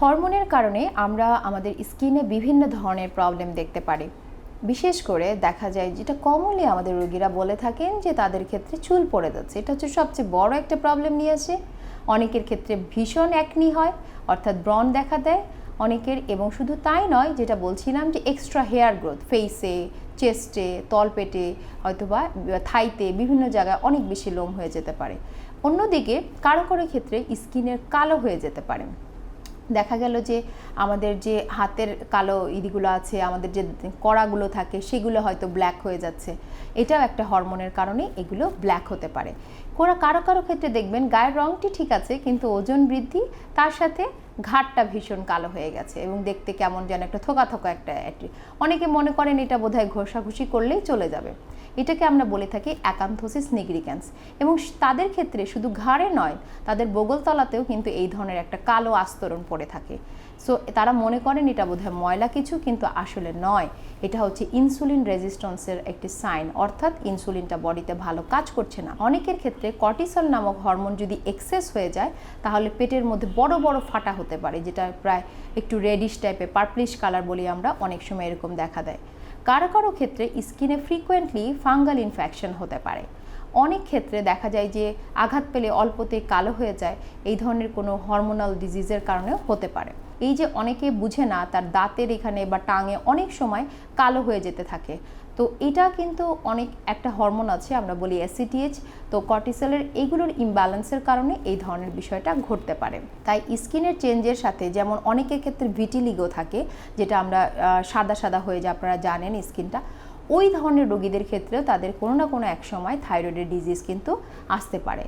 হরমোনের কারণে আমরা আমাদের স্কিনে বিভিন্ন ধরনের প্রবলেম দেখতে পারি। বিশেষ করে দেখা যায় যেটা কমনলি আমাদের রোগীরা বলে থাকেন যে তাদের ক্ষেত্রে চুল পড়ে যাচ্ছে। এটা হচ্ছে সবচেয়ে বড় একটা প্রবলেম নিয়ে আসে। অনেকের ক্ষেত্রে ভীষণ একনি হয়, অর্থাৎ ব্রণ দেখা দেয় অনেকের এবং শুধু তাই নয়, যেটা বলছিলাম যে এক্সট্রা হেয়ার গ্রোথ ফেসে চেস্টে তলপেটে, হয়তোবা থাইতে, বিভিন্ন জায়গায় অনেক বেশি লোম হয়ে যেতে পারে। অন্যদিকে, কারও কারও ক্ষেত্রে স্কিনের কালো হয়ে যেতে পারে। দেখা গেল যে আমাদের যে হাতের কালো ইদিগুলো আছে, আমাদের যে কড়াগুলো থাকে, সেগুলো হয়তো ব্ল্যাক হয়ে যাচ্ছে। এটাও একটা হরমোনের কারণে এগুলো ব্ল্যাক হতে পারে। কোরা কারও কারও ক্ষেত্রে দেখবেন গায়ের রঙটি ঠিক আছে, কিন্তু ওজন বৃদ্ধি, তার সাথে ঘাটটা ভীষণ কালো হয়ে গেছে এবং দেখতে কেমন যেন একটা থোকা থোকা একটা অনেকে মনে করেন এটা বোধহয় ঘষাঘষি করলেই চলে যাবে। এটাকে আমরা বলে থাকি অ্যাকান্থোসিস নিগ্রিক্যান্স এবং তাদের ক্ষেত্রে শুধু ঘাড়ে নয়, তাদের বগলতলাতেও কিন্তু এই ধরনের একটা কালো আস্তরণ পড়ে থাকে। সো তারা মনে করেন এটা বোধহয় ময়লা কিছু, কিন্তু আসলে নয়। এটা হচ্ছে ইনসুলিন রেজিস্ট্যান্সের একটি সাইন অর্থাৎ ইনসুলিনটা বডিতে ভালো কাজ করছে না। অনেকের ক্ষেত্রে কর্টিসল নামক হরমোন যদি এক্সেস হয়ে যায়, তাহলে পেটের মধ্যে বড় বড় ফাটা হতে পারে, যেটা প্রায় একটু রেডিশ টাইপের পার্পলিশ কালার বলি আমরা, অনেক সময় এরকম দেখা দেয়। কারও কারও ক্ষেত্রে স্কিনে ফ্রিকোয়েন্টলি ফাঙ্গাল ইনফেকশন হতে পারে। অনেক ক্ষেত্রে দেখা যায় যে আঘাত পেলে অল্পতেই কালো হয়ে যায়, এই ধরনের কোনো হরমোনাল ডিজিজের কারণেও হতে পারে। এই যে অনেকে বুঝে না তার দাঁতের এখানে বা টাঙে অনেক সময় কালো হয়ে যেতে থাকে। তো এটা কিন্তু অনেক একটা হরমোন আছে, আমরা বলি অ্যাসিটিএচ তো কর্টিসলের এইগুলোর ইমব্যালেন্সের কারণে এই ধরনের বিষয়টা ঘটতে পারে। তাই স্কিনের চেঞ্জের সাথে যেমন অনেকের ক্ষেত্রে ভিটিলিগো থাকে, যেটা আমরা সাদা সাদা হয়ে যায়, আপনারা জানেন স্কিনটা। ওই ধরনের রোগীদের ক্ষেত্রেও তাদের কোনো না কোনো এক সময় থাইরয়েডের ডিজিজ কিন্তু আসতে পারে।